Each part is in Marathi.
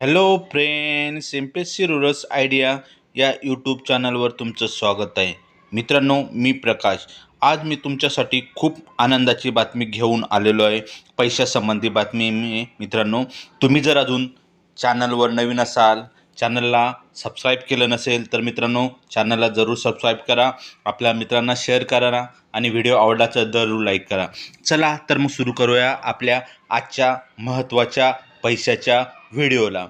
Hello friends M P S C rurals idea या यूट्यूब चॅनलवर तुमचं स्वागत आहे. मित्रांनो मी प्रकाश. आज मी तुमच्यासाठी खूप आनंदाची बातमी घेऊन आलेलो आहे. पैशासंबंधी बातमी मी मित्रांनो. तुम्ही जर अजून चॅनलवर नवीन असाल चॅनलला सबस्क्राईब केलं नसेल तर मित्रांनो चॅनलला जरूर सबस्क्राईब करा. आपल्या मित्रांना शेअर करा आणि व्हिडिओ आवडला तर जरूर लाईक करा. चला तर मग सुरू करूया आपल्या आजच्या महत्त्वाच्या पैशाच्या व्हिडिओला.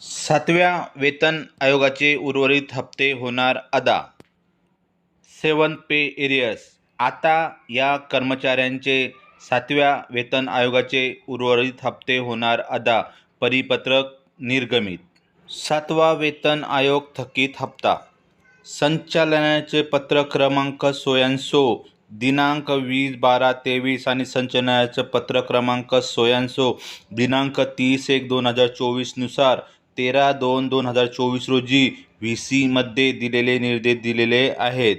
सातव्या वेतन आयोगाचे उर्वरित हप्ते होणार अदा. सेवन पे एरियस आता या कर्मचाऱ्यांचे सातव्या वेतन आयोगाचे उर्वरित हप्ते होणार अदा. परिपत्रक निर्गमित. सातवा वेतन आयोग थकीत हप्ता. संचालनाचे पत्र क्रमांक सोयांसो दिनांक वीस बारा तेवीस आणि संचालनाचं पत्र क्रमांक सोयांसो. दिनांक तीस एक दोन हजार चोवीसनुसार तेरा दोन दोन हजार चोवीस रोजी व्ही सीमध्ये दिलेले निर्देश दिलेले आहेत.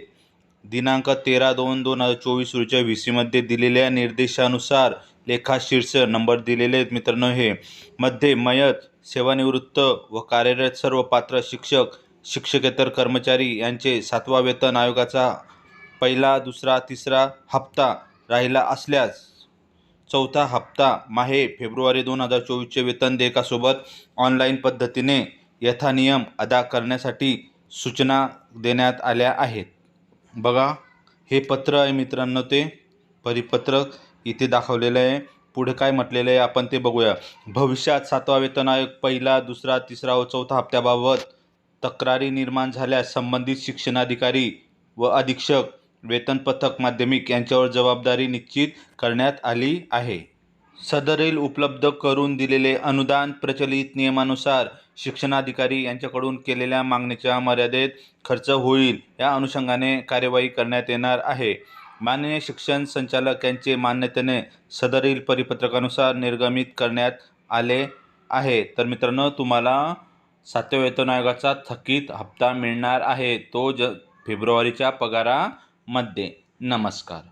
दिनांक तेरा दोन दोन हजार चोवीस रोजीच्या व्ही सीमध्ये दिलेल्या निर्देशानुसार लेखा शीर्ष नंबर दिलेले आहेत मित्रांनो हे. मध्ये मयत सेवानिवृत्त व कार्यरत सर्व पात्र शिक्षक शिक्षकेतर कर्मचारी यांचे सातवा वेतन आयोगाचा पहिला दुसरा तिसरा हप्ता राहिला असल्यास चौथा हप्ता माहे फेब्रुवारी दोन हजार चोवीसचे वेतन देयकासोबत ऑनलाईन पद्धतीने यथानियम अदा करण्यासाठी सूचना देण्यात आल्या आहेत. बघा हे पत्र आहे मित्रांनो ते. परिपत्रक इथे दाखवलेलं आहे. पुढे काय म्हटलेलं आहे आपण ते बघूया. भविष्यात सातवा वेतन आयोग पहिला दुसरा तिसरा व चौथा हप्त्याबाबत तक्रारी निर्माण झाल्यास संबंधित शिक्षणाधिकारी व अधीक्षक वेतन पथक माध्यमिक यांच्यावर जबाबदारी निश्चित करण्यात आली आहे. सदरील उपलब्ध करून दिलेले अनुदान प्रचलित नियमानुसार शिक्षणाधिकारी यांच्याकडून केलेल्या मागणीच्या मर्यादेत खर्च होईल या अनुषंगाने कार्यवाही करण्यात येणार आहे. माननीय शिक्षण संचालक यांचे मान्यतेने सदरील परिपत्रकानुसार निर्गमित करण्यात आले आहे. तर मित्रांनो तुम्हाला सातव्या वेतन आयोगाचा थकीत हप्ता मिळणार आहे. तो ज फेब्रुवारीच्या पगारा मध्ये. नमस्कार.